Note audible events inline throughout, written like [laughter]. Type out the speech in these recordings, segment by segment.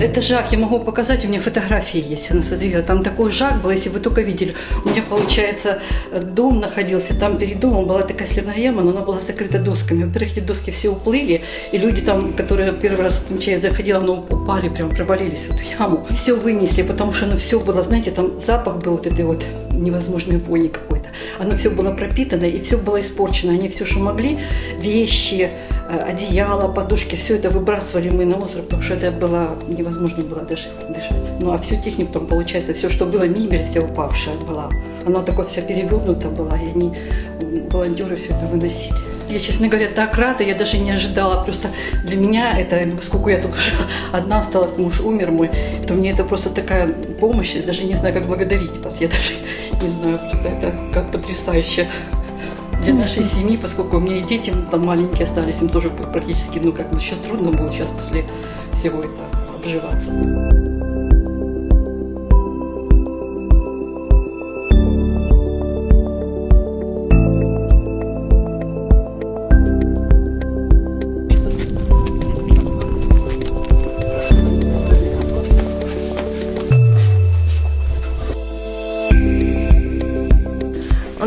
Это жах, я могу показать, у меня фотографии есть, она смотрела, там такой жах был, если вы только видели. У меня, получается, дом находился, там перед домом была такая сливная яма, но она была закрыта досками. Во-первых, эти доски все уплыли, и люди там, которые первый раз в я заходила, ну, упали, прям провалились в эту яму. Все вынесли, потому что оно все было, знаете, там запах был вот этой вот невозможной вони какой-то. Оно все было пропитано, и все было испорчено. Они все, что могли, вещи, э, одеяло, подушки, все это выбрасывали мы на мусор, потому что это было невозможно было даже дышать. Ну а всю технику там, получается, все, что было, мебель вся упавшая была. Она так вот вся перевернута была, и они, волонтеры все это выносили. Я, честно говоря, так рада, я даже не ожидала. Просто для меня это, ну, поскольку я тут [laughs] уже одна осталась, муж умер мой, то мне это просто такая помощь, я даже не знаю, как благодарить вас. Я даже [laughs] не знаю, просто это как потрясающе для нашей семьи, поскольку у меня и дети там маленькие остались, им тоже практически, ну, как бы еще трудно было сейчас после всего этого обживаться.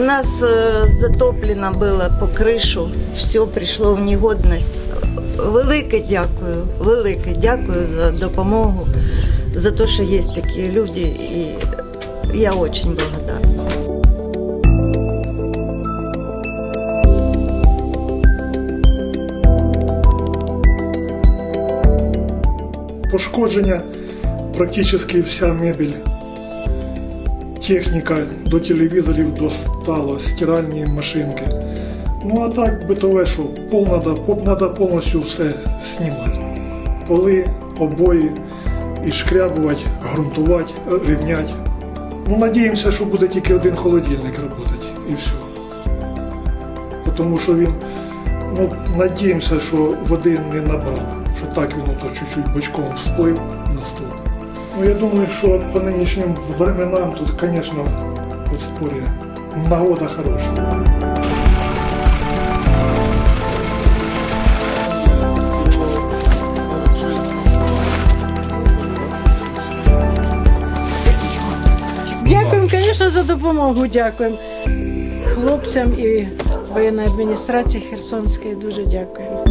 Нас э, затоплено было по кришу, все прийшло в негодність. Велике дякую, велике дякую за допомогу, за те, що є такі люди, і я дуже благодарна. Пошкодження практично вся мебель. Техніка до телевізорів достала, стиральні машинки. Ну а так битове, що пол надо, поп надо повністю все знімати. Поли, обої, і шкрябувати, ґрунтувати, рівняти. Ну, надіємося, що буде тільки один холодильник працювати і все. Тому що він, ну, надіємося, що води не набрав, що так він чуть-чуть бочком всплив на стол. Ну, я думаю, що по нинішнім временам тут, звісно, от спорі, нагода хороша. Дякуємо, звісно, за допомогу. Дякуємо хлопцям і воєнної адміністрації Херсонської. Дуже дякуємо.